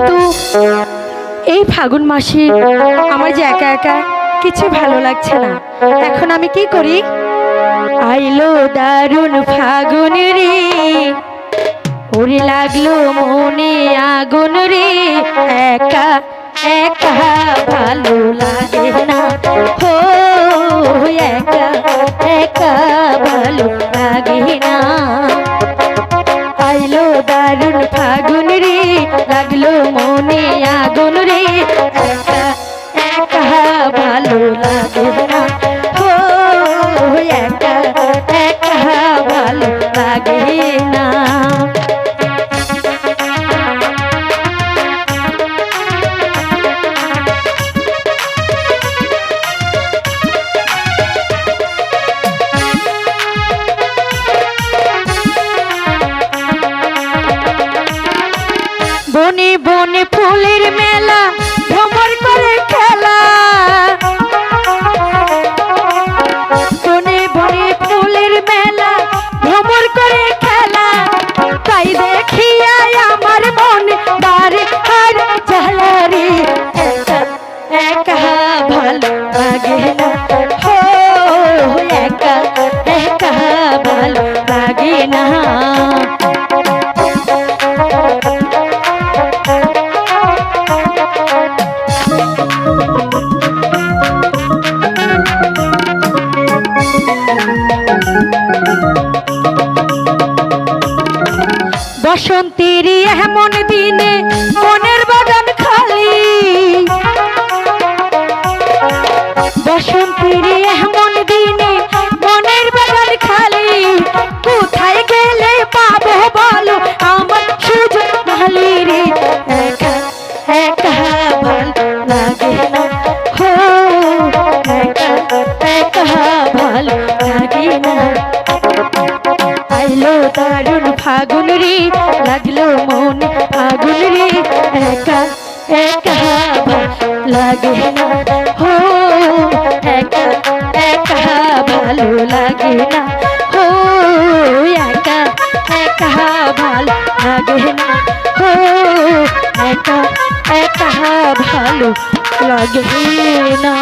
কিন্তু এই ফাগুন মাসে আমার যে একা একা কিছু ভালো লাগছে না। এখন আমি কি করি? আইলো দারুণ ফাগুন রে, ওরে লাগল মনে আগুন রে। একা একা ভালো লাগে না। হো একা একা ভালো লাগল মনে বনে বনে ফুলের মেলা ভ্রমণ করে খেলা। বনে বনে ফুলের মেলা ভ্রমণ করে খেলা। তাই দেখিয়া আমার মনে বারে হার একা একা ভালো লাগে। বসন্তের এমন দিনে মনের বাগান খালি। বসন্তের এমন দিনে মনের বাগান খালি। কোথায় গেলে পাবো বলো আমার সুযোগ ভালি রে একা একা ভালো লাগে না। দারুণ ফাগুন রে, লাগল মন ফাগুন রে। একা একা লাগে না। হো, একা একা ভালো লাগে না। হো, একা একা ভালো লাগে না। হো, একা একা ভালো লাগে না।